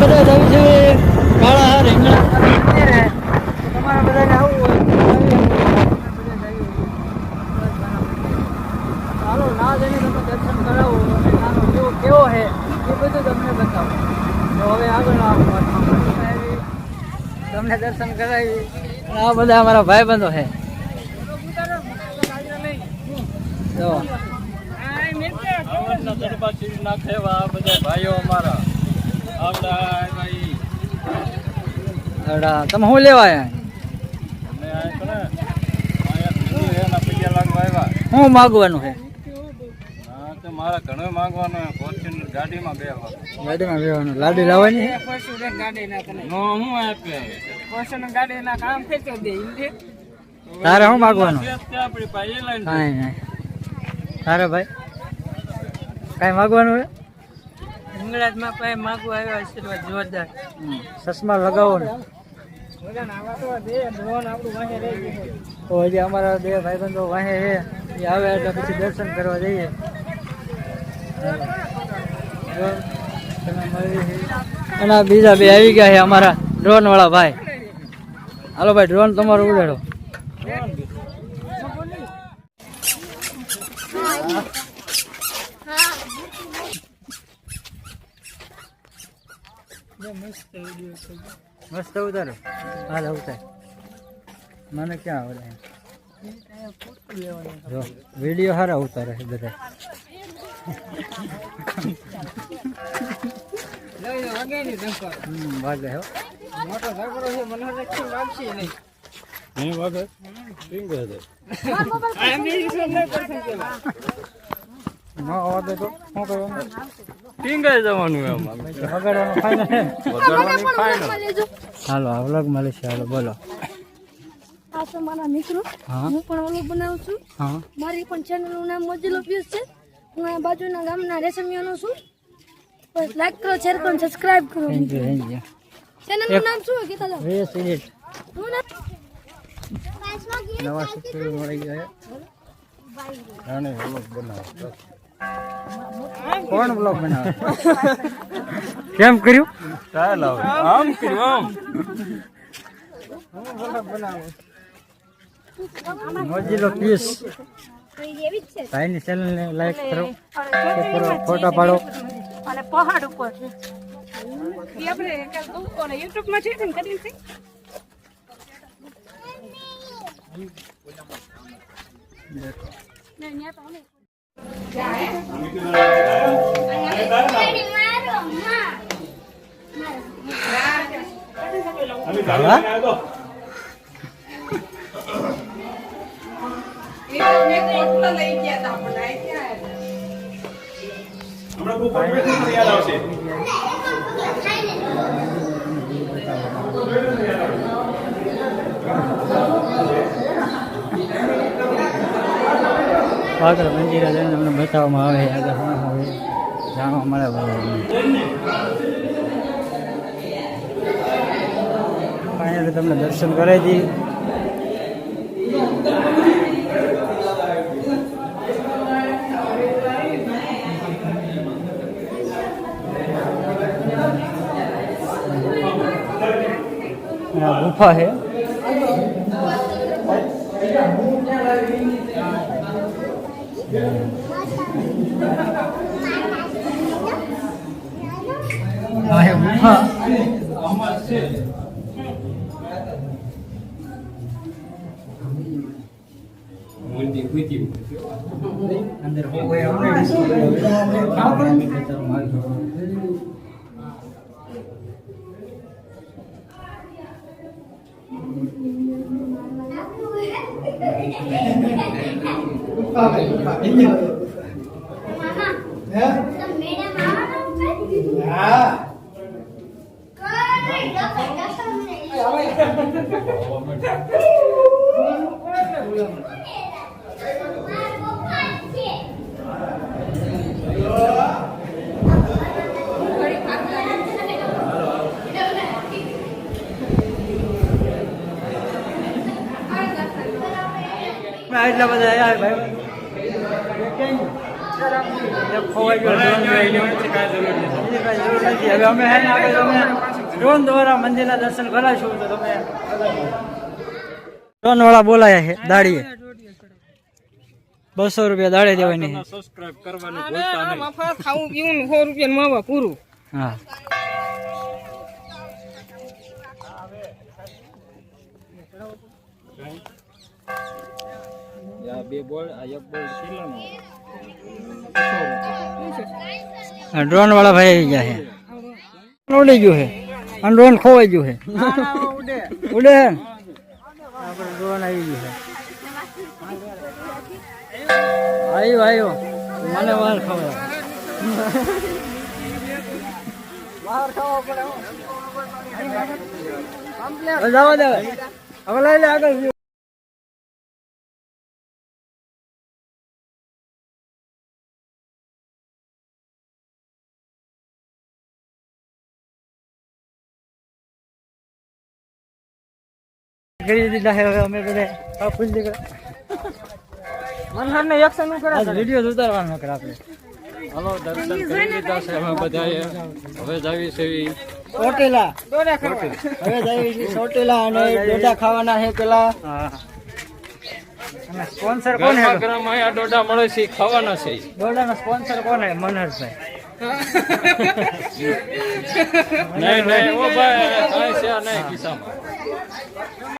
બધા જવું છે કાળા રીંગણા. તમારે બધાને આવવું હોય તો ચાલો ના જઈને તમે દર્શન કરાવો અને નાનો કેવો કેવો છે એ બધું તમને બતાવો. તો હવે આગળ આવો તમને દર્શન કરાવી આ બધા અમારા ભાઈબંધો છે. જો. આ બધા ભાઈઓ અમારા. અડા, તમે શું લેવા ને શું માગવાનું છે હા? મારા ઘણું માંગવાનું ફોર્ચ્યુનર ગાડીમાં બેહવા ગાડીમાં બેવાનું લાડી લાવવાની છે? નો હું? આપે તારે શું માગવાનું? આપણી પાસે એ લઈને નહીં. તારે ભાઈ કાંઈ માગવાનું છે ઇંગ્લેન્ડમાં પાસે માગું આવ્યો આશીર્વાદ જોરદાર. ચશ્મા લગાવો હજી અમારા બે ભાઈબંધો વાહે છે. એ આવે એટલે પછી દર્શન કરવા જઈએ. અને બીજા બે આવી ગયા છે અમારા ડ્રોન વાળા ભાઈ. હાલો ભાઈ, ડ્રોન તમારો ઉડાડો. મસ્ત ઉતારો. હાલ ઉતાર. મને ક્યાં આવડે જો વીડિયો સારા ઉતારે છે બધા. વાગે હો. નહીં. વાગે. પિંગ છે ન વાગે તો શું કરવાનું? જવાનું છે વગાડવાનું વગાડવાની હાલો આ વ્લોગમાં લેશે હાલો બોલો. આ તો મારા મિત્રો. હા. હું પણ ઓલું બનાવું છું. હા. મારી પણ ચેનલનું નામ મોજીલો પિયુષ છે. હું આ બાજુના ગામના રેશમિયાનો છું. બસ લાઈક કરો શેર કરો સબસ્ક્રાઇબ કરો. થેન્ક યુ થેન્ક યુ ચેનલનું નામ શું નવા સબસ્ક્રાઈબર મળી ગયા રાણી બનાવો. કોણ બ્લોગ બનાવે? કેમ કર્યું? ચાલ આવે આમ કર્યું આમ. હું પીસ. બનાવું છે ભાઈની ચેનલને લાઈક કરો કરો ફોટા પાડો. અને પહાડ ઉપર. છે એ આપણે યુટ્યુબમાં છે ને કરીને છે আমরা খুব পরিবেশন দিয়ে আসি આગળ મંદિરે જઈને તમને બતાવવામાં આવે આગળ હા હવે જાણવા મળે ફાઇનલી તમને દર્શન કરાવી દઈએ ગુફા છે. છે ગુફા અંદર કોઈ આપણે એટલા બધા આવ્યા ભાઈ એક ખોવાઈ ગયો ડ્રોન જોઈ લ્યો. કાંઈ જરૂર નથી બીજી બધા જરૂર ભાઈ હવે અમે હે ને આગળ તમે ડ્રોન દ્વારા મંદિરના દર્શન કરાવીશું તો તમે ડ્રોન વાળા બોલાયા છે દાડીએ. બસો રૂપિયા દાડે દેવાની છે. સબસ્ક્રાઇબ કરવાનું ભૂલતા નહીં. ખાવું પીવું ને સો રૂપિયા માવા પૂરું. હા. આ બે બોલ આ એક બોલ કિલ્લાનો ડ્રોન વાળા ભાઈ આવી ગયા છે. ઉડી ગયું છે. અને ડ્રોન ખોવાઈ ગયું છે. ઉડે. હે? આપણે ડ્રોન આવી ગયું છે આવ્યું આવ્યું મને વાર ખબર દે હવે. હવે લઈ લે આગળ. કરી દીધા છે હવે અમે બધે. આ ફૂલ દીકરા એક્શનનું કરે? આજ વીડિયો ઉતારવાનો નકર આપણે. હલો દર્શન કરી લીધા છે અમે બધાએ. હવે જાવી સેવી ચોટીલા. હવે જાવી ચોટીલા અને ડોડા ખાવાના છે પેલા. અને સ્પોન્સર કોણ હે છે? ગરમ અહીંયા ડોડા મળે છે ખાવાના છે. ડોડાનો સ્પોન્સર કોણ છે? મનહરભાઈ નહીં નહીં ઓ ભાઈ કાંઈ છે નહીં ખિસ્સામાં